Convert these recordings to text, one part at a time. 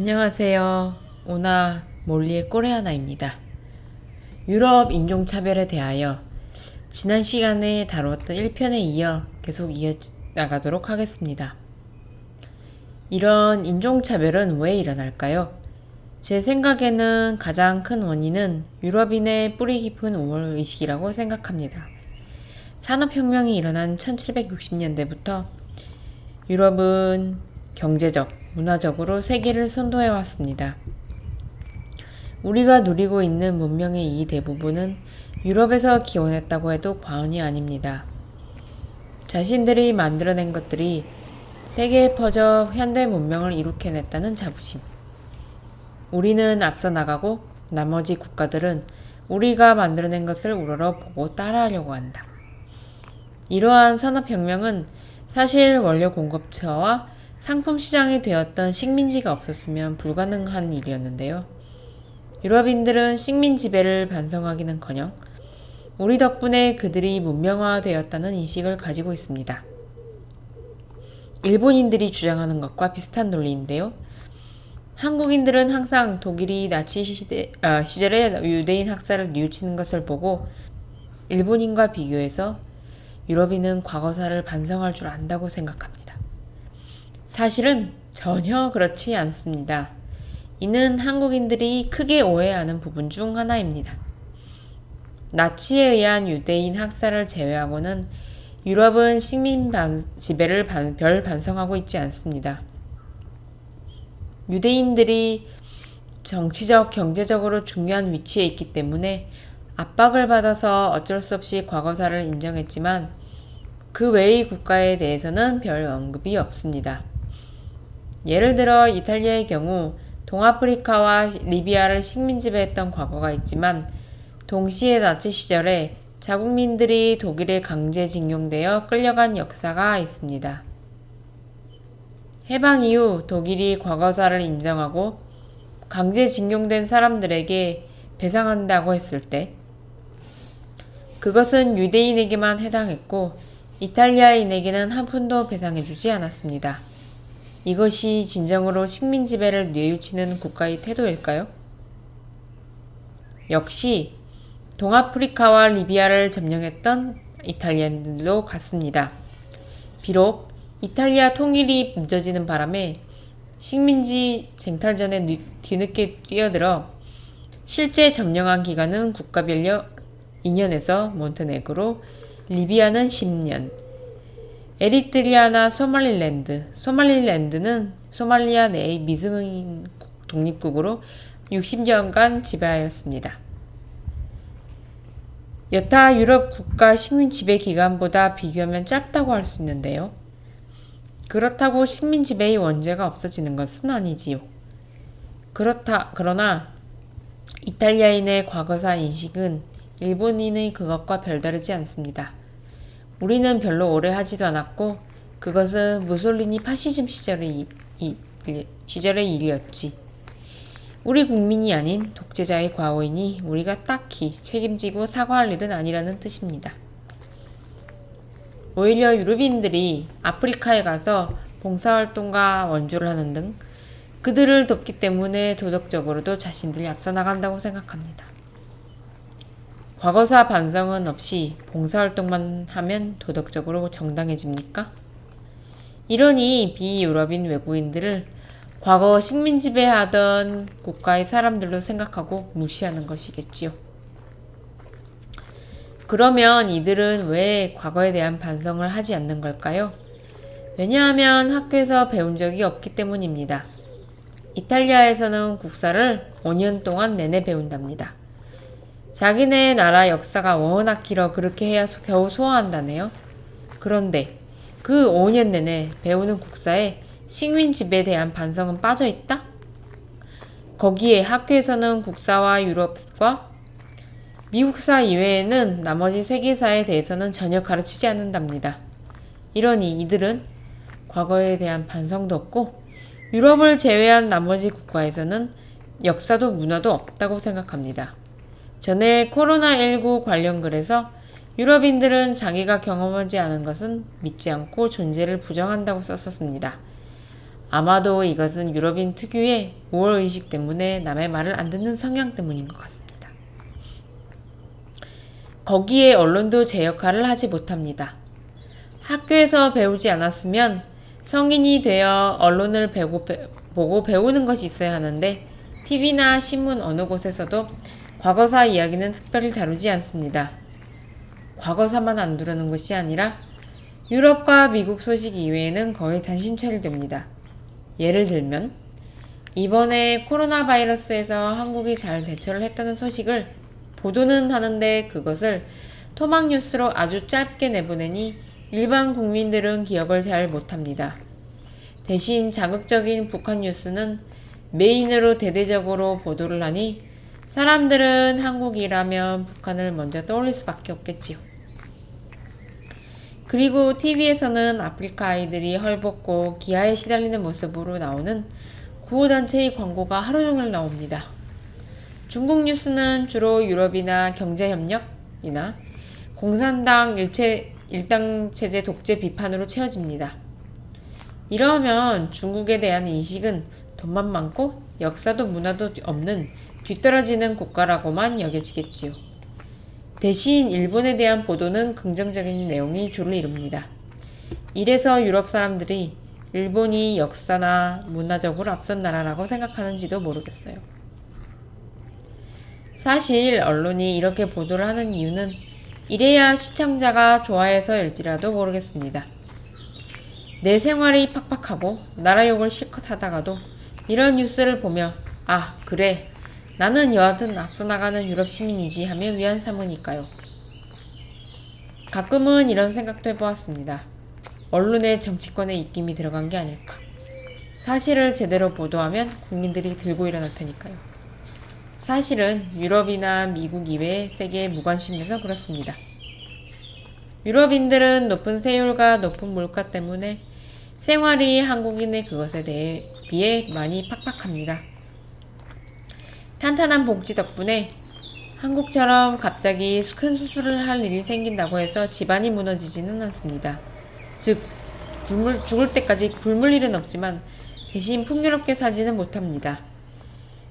안녕하세요. 오나 몰리의 꼬레 하나입니다. 유럽 인종차별에 대하여 지난 시간에 다루었던 1편에 이어 계속 이어나가도록 하겠습니다. 이런 인종차별은 왜 일어날까요? 제 생각에는 가장 큰 원인은 유럽인의 뿌리 깊은 우월의식이라고 생각합니다. 산업혁명이 일어난 1760년대부터 유럽은 경제적, 문화적으로 세계를 선도해 왔습니다. 우리가 누리고 있는 문명의 이 대부분은 유럽에서 기원했다고 해도 과언이 아닙니다. 자신들이 만들어낸 것들이 세계에 퍼져 현대 문명을 이룩해냈다는 자부심. 우리는 앞서 나가고 나머지 국가들은 우리가 만들어낸 것을 우러러 보고 따라하려고 한다. 이러한 산업혁명은 사실 원료 공급처와 상품 시장이 되었던 식민지가 없었으면 불가능한 일이었는데요. 유럽인들은 식민 지배를 반성하기는커녕 우리 덕분에 그들이 문명화되었다는 인식을 가지고 있습니다. 일본인들이 주장하는 것과 비슷한 논리인데요. 한국인들은 항상 독일이 나치 시대, 아, 시절에 유대인 학살을 뉘우치는 것을 보고 일본인과 비교해서 유럽인은 과거사를 반성할 줄 안다고 생각합니다. 사실은 전혀 그렇지 않습니다. 이는 한국인들이 크게 오해하는 부분 중 하나입니다. 나치에 의한 유대인 학살을 제외하고는 유럽은 식민 반, 지배를 반, 별 반성하고 있지 않습니다. 유대인들이 정치적, 경제적으로 중요한 위치에 있기 때문에 압박을 받아서 어쩔 수 없이 과거사를 인정했지만 그 외의 국가에 대해서는 별 언급이 없습니다. 예를 들어 이탈리아의 경우 동아프리카와 리비아를 식민 지배했던 과거가 있지만 동시에 나치 시절에 자국민들이 독일에 강제징용되어 끌려간 역사가 있습니다. 해방 이후 독일이 과거사를 인정하고 강제징용된 사람들에게 배상한다고 했을 때 그것은 유대인에게만 해당했고 이탈리아인에게는 한 푼도 배상해주지 않았습니다. 이것이 진정으로 식민 지배를 뇌우치는 국가의 태도일까요? 역시 동아프리카와 리비아를 점령했던 이탈리아인들도 같습니다. 비록 이탈리아 통일이 늦어지는 바람에 식민지 쟁탈전에 뒤늦게 뛰어들어 실제 점령한 기간은 국가별로 2년에서 몬테네그로, 리비아는 10년, 에리트리아나 소말릴랜드, 소말릴랜드는 소말리아 내의 미승 독립국으로 60년간 지배하였습니다. 여타 유럽 국가 식민 지배 기간보다 비교하면 짧다고 할 수 있는데요. 그렇다고 식민 지배의 원죄가 없어지는 것은 아니지요. 그렇다, 그러나 이탈리아인의 과거사 인식은 일본인의 그것과 별다르지 않습니다. 우리는 별로 오래 하지도 않았고 그것은 무솔리니 파시즘 시절의, 이, 시절의 일이었지. 우리 국민이 아닌 독재자의 과오이니 우리가 딱히 책임지고 사과할 일은 아니라는 뜻입니다. 오히려 유럽인들이 아프리카에 가서 봉사활동과 원조를 하는 등 그들을 돕기 때문에 도덕적으로도 자신들이 앞서 나간다고 생각합니다. 과거사 반성은 없이 봉사활동만 하면 도덕적으로 정당해집니까? 이러니 비유럽인 외국인들을 과거 식민 지배하던 국가의 사람들로 생각하고 무시하는 것이겠지요. 그러면 이들은 왜 과거에 대한 반성을 하지 않는 걸까요? 왜냐하면 학교에서 배운 적이 없기 때문입니다. 이탈리아에서는 국사를 5년 동안 내내 배운답니다. 자기네 나라 역사가 워낙 길어 그렇게 해야 겨우 소화한다네요. 그런데 그 5년 내내 배우는 국사에 식민 지배에 대한 반성은 빠져 있다? 거기에 학교에서는 국사와 유럽과 미국사 이외에는 나머지 세계사에 대해서는 전혀 가르치지 않는답니다. 이러니 이들은 과거에 대한 반성도 없고 유럽을 제외한 나머지 국가에서는 역사도 문화도 없다고 생각합니다. 전에 코로나19 관련 글에서 유럽인들은 자기가 경험하지 않은 것은 믿지 않고 존재를 부정한다고 썼었습니다. 아마도 이것은 유럽인 특유의 우월의식 때문에 남의 말을 안 듣는 성향 때문인 것 같습니다. 거기에 언론도 제 역할을 하지 못합니다. 학교에서 배우지 않았으면 성인이 되어 언론을 배고, 배, 보고 배우는 것이 있어야 하는데 TV나 신문 어느 곳에서도 과거사 이야기는 특별히 다루지 않습니다. 과거사만 안 두르는 것이 아니라 유럽과 미국 소식 이외에는 거의 단신처리 됩니다. 예를 들면 이번에 코로나 바이러스에서 한국이 잘 대처를 했다는 소식을 보도는 하는데 그것을 토막 뉴스로 아주 짧게 내보내니 일반 국민들은 기억을 잘 못합니다. 대신 자극적인 북한 뉴스는 메인으로 대대적으로 보도를 하니 사람들은 한국이라면 북한을 먼저 떠올릴 수밖에 없겠지요. 그리고 TV에서는 아프리카 아이들이 헐벗고 기아에 시달리는 모습으로 나오는 구호단체의 광고가 하루 종일 나옵니다. 중국 뉴스는 주로 유럽이나 경제협력이나 공산당 일체, 일당체제 독재 비판으로 채워집니다. 이러면 중국에 대한 인식은 돈만 많고 역사도 문화도 없는 뒤떨어지는 국가라고만 여겨지겠지요. 대신 일본에 대한 보도는 긍정적인 내용이 주를 이룹니다. 이래서 유럽 사람들이 일본이 역사나 문화적으로 앞선 나라라고 생각하는지도 모르겠어요. 사실 언론이 이렇게 보도를 하는 이유는 이래야 시청자가 좋아해서일지라도 모르겠습니다. 내 생활이 팍팍하고 나라 욕을 실컷 하다가도 이런 뉴스를 보며 아 그래 나는 여하튼 앞서 나가는 유럽 시민이지 하며 위안 삼으니까요. 가끔은 이런 생각도 해보았습니다. 언론에 정치권의 입김이 들어간 게 아닐까. 사실을 제대로 보도하면 국민들이 들고 일어날 테니까요. 사실은 유럽이나 미국 이외의 세계에 무관심해서 그렇습니다. 유럽인들은 높은 세율과 높은 물가 때문에 생활이 한국인의 그것에 대해 비해 많이 팍팍합니다. 탄탄한 복지 덕분에 한국처럼 갑자기 큰 수술을 할 일이 생긴다고 해서 집안이 무너지지는 않습니다. 즉, 굶을, 죽을 때까지 굶을 일은 없지만 대신 풍요롭게 살지는 못합니다.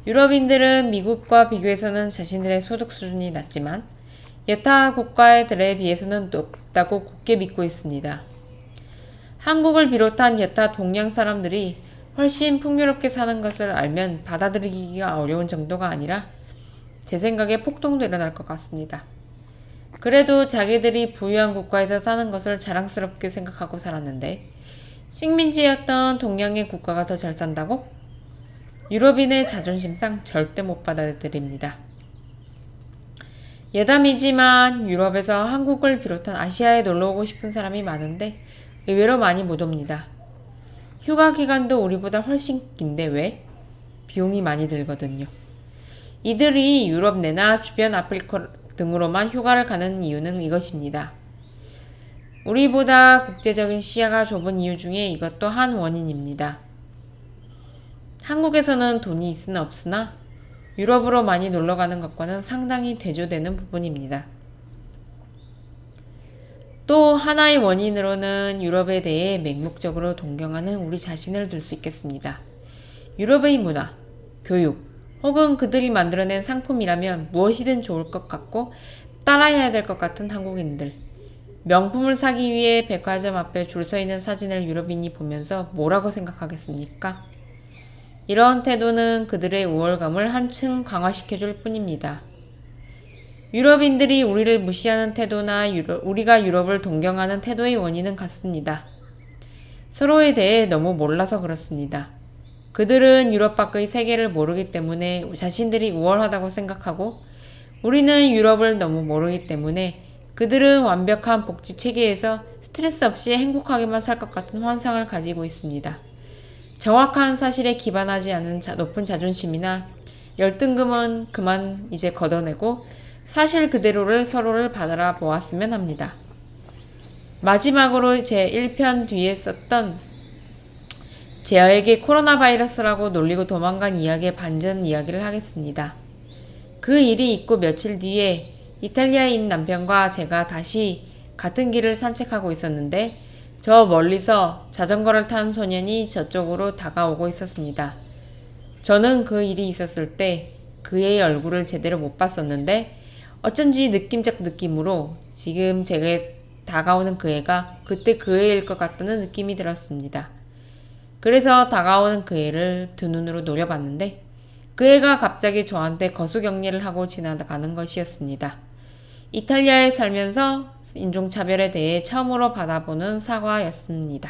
유럽인들은 미국과 비교해서는 자신들의 소득 수준이 낮지만 여타 국가들에 비해서는 높다고 굳게 믿고 있습니다. 한국을 비롯한 여타 동양 사람들이 훨씬 풍요롭게 사는 것을 알면 받아들이기가 어려운 정도가 아니라 제 생각에 폭동도 일어날 것 같습니다. 그래도 자기들이 부유한 국가에서 사는 것을 자랑스럽게 생각하고 살았는데 식민지였던 동양의 국가가 더 잘 산다고? 유럽인의 자존심상 절대 못 받아들입니다. 여담이지만 유럽에서 한국을 비롯한 아시아에 놀러 오고 싶은 사람이 많은데 의외로 많이 못 옵니다. 휴가 기간도 우리보다 훨씬 긴데 왜? 비용이 많이 들거든요. 이들이 유럽 내나 주변 아프리카 등으로만 휴가를 가는 이유는 이것입니다. 우리보다 국제적인 시야가 좁은 이유 중에 이것도 한 원인입니다. 한국에서는 돈이 있으나 없으나 유럽으로 많이 놀러 가는 것과는 상당히 대조되는 부분입니다. 또 하나의 원인으로는 유럽에 대해 맹목적으로 동경하는 우리 자신을 들 수 있겠습니다. 유럽의 문화, 교육, 혹은 그들이 만들어낸 상품이라면 무엇이든 좋을 것 같고 따라해야 될 것 같은 한국인들. 명품을 사기 위해 백화점 앞에 줄 서 있는 사진을 유럽인이 보면서 뭐라고 생각하겠습니까? 이런 태도는 그들의 우월감을 한층 강화시켜줄 뿐입니다. 유럽인들이 우리를 무시하는 태도나 유럽, 우리가 유럽을 동경하는 태도의 원인은 같습니다. 서로에 대해 너무 몰라서 그렇습니다. 그들은 유럽 밖의 세계를 모르기 때문에 자신들이 우월하다고 생각하고 우리는 유럽을 너무 모르기 때문에 그들은 완벽한 복지 체계에서 스트레스 없이 행복하게만 살 것 같은 환상을 가지고 있습니다. 정확한 사실에 기반하지 않은 자, 높은 자존심이나 열등감은 그만 이제 걷어내고 사실 그대로를 서로를 받아라 보았으면 합니다. 마지막으로 제 1편 뒤에 썼던 제어에게 코로나 바이러스라고 놀리고 도망간 이야기의 반전 이야기를 하겠습니다. 그 일이 있고 며칠 뒤에 이탈리아인 남편과 제가 다시 같은 길을 산책하고 있었는데 저 멀리서 자전거를 탄 소년이 저쪽으로 다가오고 있었습니다. 저는 그 일이 있었을 때 그의 얼굴을 제대로 못 봤었는데 어쩐지 느낌적 느낌으로 지금 제게 다가오는 그 애가 그때 그 애일 것 같다는 느낌이 들었습니다. 그래서 다가오는 그 애를 두 눈으로 노려봤는데 그 애가 갑자기 저한테 거수경례를 하고 지나가는 것이었습니다. 이탈리아에 살면서 인종차별에 대해 처음으로 받아보는 사과였습니다.